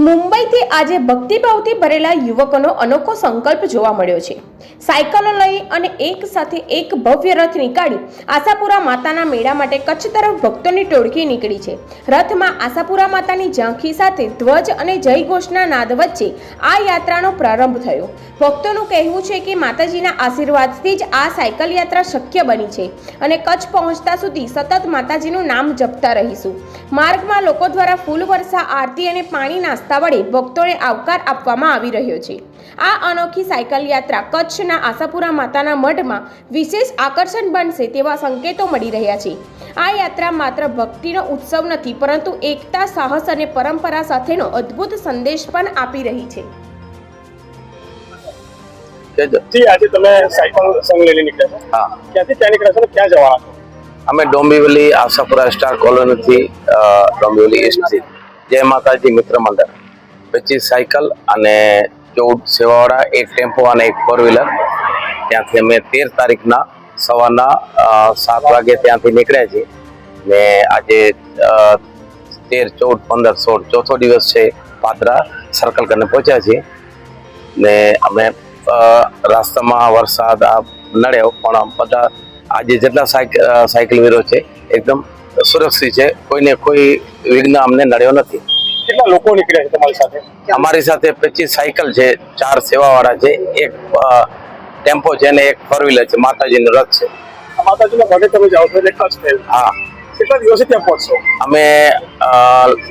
મુંબઈથી આજે ભક્તિભાવથી ભરેલા યુવકોનો અનોખો સંકલ્પ જોવા મળ્યો છે. સાયકલો લઈ અને એક સાથે એક ભવ્ય રથ નીકાળી આશાપુરા માતાના મેળા માટે કચ્છ તરફ ભક્તોની ટોળકી નીકળી છે. રથમાં આશાપુરા માતાની ઝાંખી સાથે ધ્વજ અને જયઘોષના નાદ વચ્ચે આ યાત્રાનો પ્રારંભ થયો. ભક્તોનું કહેવું છે કે માતાજીના આશીર્વાદથી જ આ સાયકલ યાત્રા શક્ય બની છે અને કચ્છ પહોંચતા સુધી સતત માતાજીનું નામ જપતા રહીશું. માર્ગમાં લોકો દ્વારા ફૂલ વર્ષા, આરતી અને પાણી નાસ્તા વડે ભક્તોને આવકાર આપવામાં આવી રહ્યો છે. આ અનોખી સાયકલ યાત્રા કચ્છના આશાપુરા માતાના મઢમાં વિશેષ આકર્ષણ બનશે તેવા સંકેતો મળી રહ્યા છે. આ યાત્રા માત્ર ભક્તિનો ઉત્સવ નથી પરંતુ એકતા સાહસ અને પરંપરા સાથેનો અદ્ભુત સંદેશ પણ આપી રહી છે. આજે તમે સાયકલ સંઘ લઈને નીકળ્યા છો? હા. ક્યાંથી ત્યાં નીકળ્યા છો ક્યાં જવાના છો? અમે ડોંબિવલી આશાપુરા સ્ટાર કોલોનીથી ડોંબિવલી ઈસ્ટથી જય માતાજી મિત્ર મંડળ. પછી સાયકલ અને ચૌદ સેવાવાળા, એક ટેમ્પો અને એક ફોર વ્હીલર ત્યાંથી અમે તેર તારીખના સવારના સાત વાગે ત્યાંથી નીકળ્યા છીએ. ને આજે તેર, ચૌદ, પંદર, સોળ, ચોથો દિવસ છે પાદરા સર્કલ કરીને પહોંચ્યા છીએ. ને અમે રાસ્તામાં વરસાદ આ નડ્યો, પણ બધા આજે જેટલા સાયક- સાયકલ વીરો છે, એકદમ સુરક્ષિત છે. કોઈને કોઈ વિઘ્ન અમને નડ્યો નથી. કેટલા લોકો નીકળ્યા છે તમારી સાથે? અમારી સાથે પચીસ સાયકલ છે ચાર સેવાવાળા છે એક ટેમ્પો છે અને એક ફોર વ્હીલર છે માતાજીનો રથ છે. માતાજીના ઘરે તમે જાઓ છો એટલે કચ્છ થયેલ. હા. કેટલા દિવસે ત્યાં પહોંચશો? અમે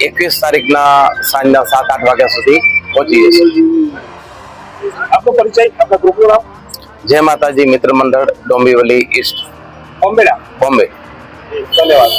એકવીસ તારીખના સાંજના સાત આઠ વાગ્યા સુધી પહોંચી જઈશું. આપનો પરિચય ગ્રુપનું નામ? જય માતાજી મિત્ર મંડળ ડોંબીવલી ઈસ્ટ. બોમ્બેડા બોમ્બે. ધન્યવાદ.